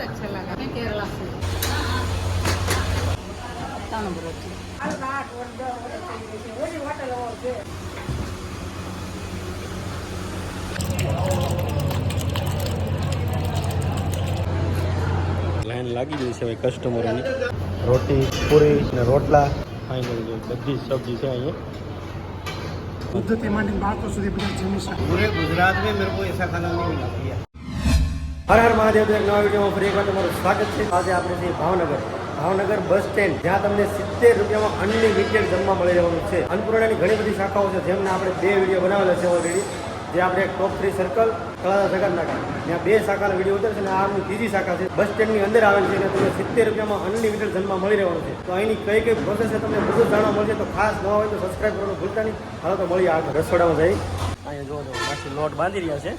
बहुत अच्छा लगा मैं केरला से तांबूर લાઈન લાગી ગઈ છે હવે કસ્ટમરોની રોટી પૂરી અને રોટલા ફાઇનલ જો બધી જ સબ્જી છે અહીંયા પદ્ધતિ માંડીને બાળકો સુધી બધા જમી શકે पूरे गुजरात में मेरे को ऐसा खाना नहीं मिला भैया હર હર મહાદેવ તો એક નવા વિડીયોમાં ફરી એકવાર તમારું સ્વાગત છે. આજે આપણે છીએ ભાવનગર. ભાવનગર બસ સ્ટેન્ડ, જ્યાં તમને સિત્તેર રૂપિયામાં અનલિમિટેડ જમવા મળી રહેવાનું છે. અન્નપૂર્ણાની ઘણી બધી શાખાઓ છે, જેમને આપણે બે વીડિયો બનાવેલા છે ઓલરેડી જે આપણે ટોપ થ્રી સર્કલ તળાજા જગતનાકા ત્યાં બે શાખાના વીડિયો ઉતરશે અને આ આમની ત્રીજી શાખા છે. બસ સ્ટેન્ડની અંદર આવેલ છે અને તમને સિત્તેર રૂપિયામાં અનલિમિટેડ જમવા મળી રહેવાનું છે. તો અહીંની કઈ કઈ પ્રોસેસ છે તમને બધું જાણવા મળશે. તો ખાસ ન હોય તો સબસ્ક્રાઈબ કરવાનું ભૂલતા નહીં. હાલો તો મળીએ આગળ. રસોડામાં જઈ. અહીંયા જોવો તો પાછી લોટ બાંધી રહ્યા છે.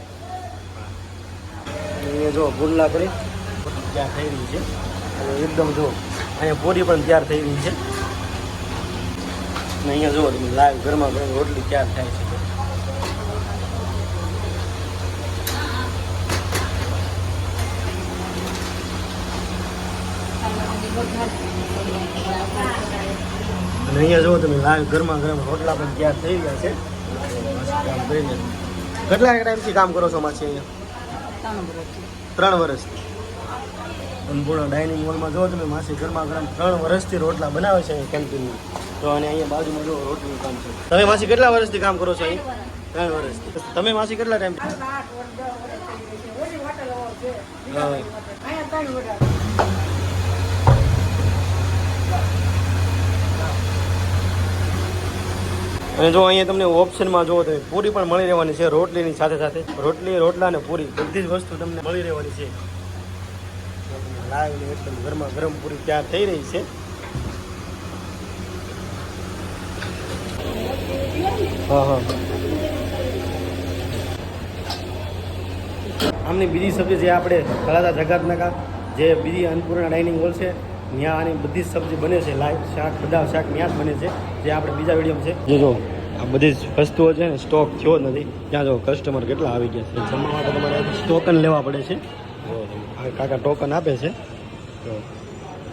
એ જો ગુલ્લા કરી. તૈયાર થઈ રહી છે. એકદમ જો અહીંયા પૂરી પણ તૈયાર થઈ રહી છે. અને અહીંયા જો લાઈવ ઘરમાં ગરમ રોટલી ત્યાર થાય છે. અને અહીંયા જુઓ તમે લાઈવ ઘરમાં ગરમ રોટલા પણ તૈયાર થઈ ગયા છે. કામ કરીને. કેટલા ટાઈમથી કામ કરો છો માછી અહીંયા? ત્રણ વર્ષથી સંપૂર્ણ ડાઇનિંગ હોલમાં જો તમે માસી ગરમા ગરમ ત્રણ વર્ષથી રોટલા બનાવે છે કેન્ટીનમાં તો અને અહીંયા બાજુમાં જો રોટલીનું કામ છે. તમે માસી કેટલા વર્ષથી કામ કરો છો અહીં? ત્રણ વર્ષથી. તમે માસી કેટલા ટાઈમ અને જો અહીંયા તમને ઓપ્શનમાં જોવો તો પૂરી પણ મળી રહેવાની છે રોટલીની સાથે સાથે. રોટલી, રોટલા અને પૂરી. બધી જ વસ્તુ તમને મળી રહેવાની છે. એકદમ ગરમા ગરમ પૂરી તૈયાર થઈ રહી છે. હા હા. આમની બીજી સબ્જી જે આપણે તળાજા જગાતનાકા જે બીજી અન્નપૂર્ણા ડાઇનિંગ હોલ છે ત્યાં આની બધી જ સબ્જી બને છે લાઈવ શાક બધા શાક ત્યાં જ બને છે જે આપણે બીજા વિડીયોમાં છે. જે જો આ બધી જ વસ્તુઓ છે ને સ્ટોક થયો જ નથી. ત્યાં જો કસ્ટમર કેટલા આવી ગયા છે. જમવા માટે તમારે ટોકન લેવા પડે છે. આ કાકા ટોકન આપે છે. તો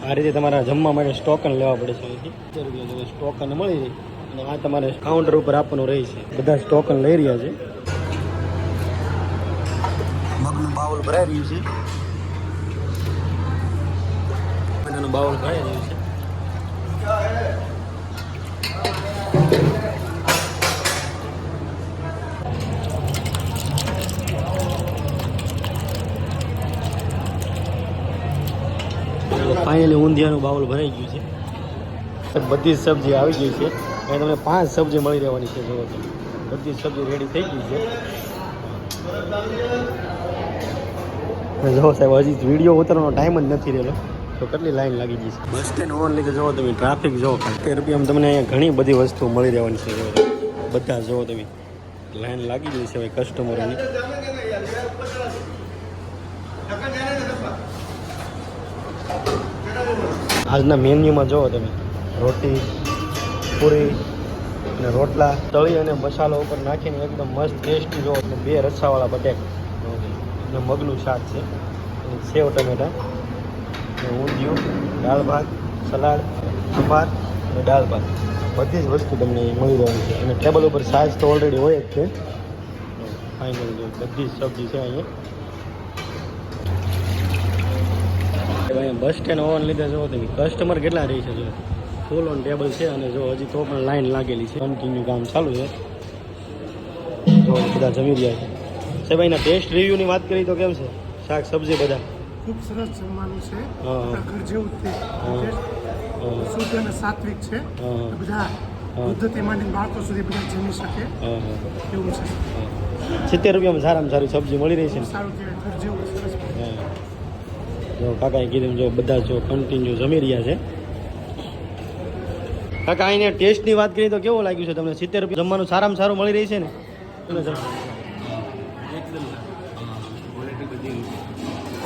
આ રીતે તમારા જમવા માટે ટોકન લેવા પડે છે સિત્તેર રૂપિયા ટોકન મળી રહી. અને આ તમારે કાઉન્ટર ઉપર આપવાનું રહે છે. બધા સ્ટોકન ટોકન લઈ રહ્યા છે. મગનું બાઉલ ભરાઈ રહ્યું છે. બટાટાનું બાઉલ ભરાઈ રહ્યું છે. ફાઇનલી ઊંધિયાનું બાઉલ ભરાઈ ગયું છે. બધી જ સબ્જી આવી ગઈ છે. અને તમને પાંચ સબ્જી મળી રહેવાની છે જોવો બધી સબ્જી રેડી થઈ ગઈ છે. જો સાહેબ, હજી વીડિયો ઉતરવાનો ટાઈમ જ નથી રહેલો. તો કેટલી લાઈન લાગી ગઈ છે? બસ સ્ટેન્ડ ઓન લીધે જોવો તમે, ટ્રાફિક જોવો તે રૂપિયામાં તમને અહીંયા ઘણી બધી વસ્તુઓ મળી રહેવાની છે બધા જોવો તમે. લાઈન લાગી ગઈ છે હવે કસ્ટમરોની આજના મેન્યુમાં જોવો તમે. રોટી, પૂરી અને રોટલા, તળી અને મસાલો ઉપર નાખીને એકદમ મસ્ત ટેસ્ટી જોવો બે રસ્સાવાળા બટેક. અને મગનું શાક છે. અને સેવ ટમેટા. ઊંધિયું, દાળ ભાત, સલાડ સંભાર અને દાળ ભાત. બધી જ વસ્તુ તમને મળી રહેવાની છે. અને ટેબલ ઉપર સાઇઝ તો ઓલરેડી હોય જ છે. ફાઇનલ બધી જ સબ્જી છે અહીંયા. બસ સ્ટેન્ડ હોવાને લીધે જો કસ્ટમર કેટલા રહી છે જો. ફૂલ ઓન ટેબલ છે અને જો હજી તો પણ લાઈન લાગેલી છે. કન્ટિન્યુ કામ ચાલુ છે. જો બધા જમી રહ્યા છે. સાહેબ, અહીંના ટેસ્ટ રિવ્યૂની વાત કરી તો કેમ છે? શાક, સબ્જી બધા ખૂબ સરસ જમવાનું છે. આપણા ઘર જેવું જ તે શુદ્ધ અને સાત્વિક છે. બધા. પદ્ધતિ માંડીને બાળકો સુધી બધા જમી શકે. એવું છે. સિત્તેર રૂપિયામાં સારામાં સારી સબ્જી મળી રહી છે સારું કહેવાય. ઘર જેવું સરસ જો કાકાએ કીધું જો બધા જો કન્ટિન્યુ જમી રહ્યા છે. કાકા અહીંયા ટેસ્ટની વાત કરીએ તો કેવું લાગ્યું છે તમને? સિત્તેર રૂપિયા જમવાનું સારામાં સારું મળી રહી છે ને?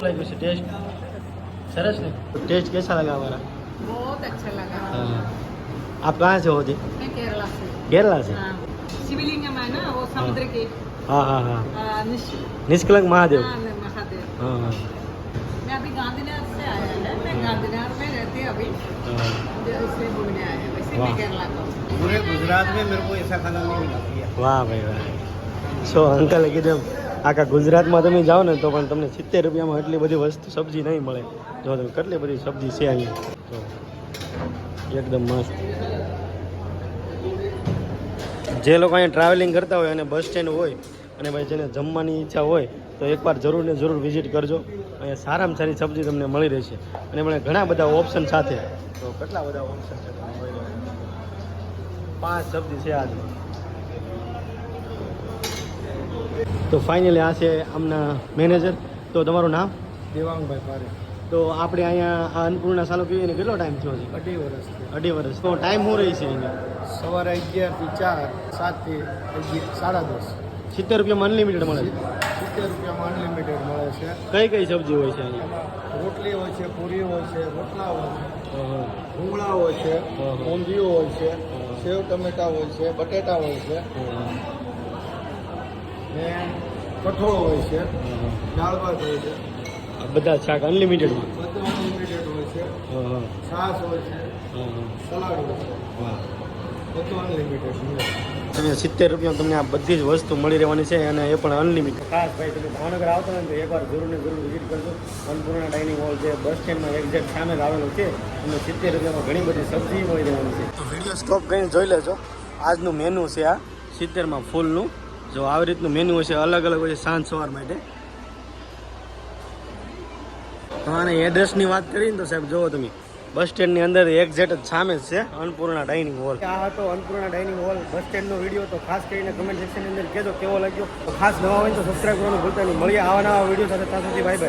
लगी उसे टेस्ट सरस ने तो टेस्ट कैसा लगा हमारा? बहुत अच्छा लगा। हाँ। आप कहाँ से हो जी? केरला से। केरला से? हाँ। शिवलिंग है ना वो हाँ। समुद्र के। हाँ हाँ हाँ।, हाँ निष्कलंक महादेव? महादेव। हाँ मैं अभी गांधीनगर से आया है। मैं गांधीनगर में रहती अभी। इसलिए घूमने आया वैसे मैं केरला का। पूरे गुजरात में मेरे को ऐसा खाना नहीं मिला। वाह भाई वाह। सो अंकल एकदम આખા ગુજરાતમાં તમે જાઓ ને તો પણ તમને સિત્તેર રૂપિયામાં એટલી બધી વસ્તુ સબ્જી નહીં મળે. જો તમે કેટલી બધી સબ્જી છે અહીંયા. એકદમ મસ્ત. જે લોકો અહીંયા ટ્રાવેલિંગ કરતા હોય અને બસ સ્ટેન્ડ હોય અને ભાઈ જેને જમવાની ઈચ્છા હોય તો એકવાર જરૂર ને જરૂર વિઝિટ કરજો. અહીંયા સારામાં સારી સબ્જી તમને મળી રહેશે. અને મને ઘણા બધા ઓપ્શન સાથે. તો કેટલા બધા ઓપ્શન છે. પાંચ સબ્જી છે આજે. તો ફાઇનલી આ છે આમના મેનેજર તો તમારું નામ? દેવાંગભાઈ પારે તો આપણે અહીંયા આ અન્નપૂર્ણા ચાલુ કરીને કેટલો ટાઈમ થયો છે? અઢી વર્ષ અઢી વર્ષ. તો ટાઈમ શું રહી છે અહીંયા? સવારે અગિયારથી ચાર સાતથી સાડા દસ. સિત્તેર રૂપિયામાં અનલિમિટેડ મળે છે? સિત્તેર રૂપિયામાં અનલિમિટેડ મળે છે. કઈ કઈ સબ્જી હોય છે અહીંયા? રોટલી હોય છે પૂરી હોય છે રોટલા હોય છે ભૂંગળા હોય છે હા. ઊંધિયું હોય છે સેવ ટમેટા હોય છે બટેટા હોય છે. ને કઠોળ હોય છે દાળ ભાત હોય છે. બધા શાક અનલિમિટેડમાં બધું અનલિમિટેડ હોય છે. છાશ હોય છે. સલાડ હોય છે. બધું અનલિમિટેડ તમે સિત્તેર રૂપિયા તમને આ બધી જ વસ્તુ મળી રહેવાની છે અને એ પણ અનલિમિટેડ ખાસ ભાઈ તમે ભાવનગર આવતા હોય ને તો એકવાર જરૂર ને જરૂર વિઝિટ કરજો. અન્નપૂર્ણા ડાઇનિંગ હોલ છે બસ સ્ટેન્ડમાં એક્ઝેક્ટ સામે જ આવેલું છે અને સિત્તેર રૂપિયામાં ઘણી બધી સબ્જી મળી રહેવાની છે. તો વીડિયો સ્ટોપ કરીને જોઈ લેજો. આજનું મેનુ છે આ સિત્તેરમાં ફૂલનું. જો આવી રીતનું મેન્યુ હશે અલગ અલગ હોય છે સાંજ સવાર માટે. તો આને એડ્રેસની વાત કરીને તો સાહેબ જુઓ તમે. બસ સ્ટેન્ડની અંદર એક્ઝેક્ટ જ સામે છે, અન્નપૂર્ણા ડાઇનિંગ હોલ આ હતો અન્નપૂર્ણા ડાઇનિંગ હોલ બસ સ્ટેન્ડનો વીડિયો તો ખાસ કરીને કમેન્ટ સેક્શનની અંદર કહેજો કેવો લાગ્યો. ખાસ નવા હોય તો સબસ્ક્રાઈબ કરવાનું ભૂલતા નહીં. મળીએ આવા નવા વીડિયો સાથે. ત્યાં સુધી બાય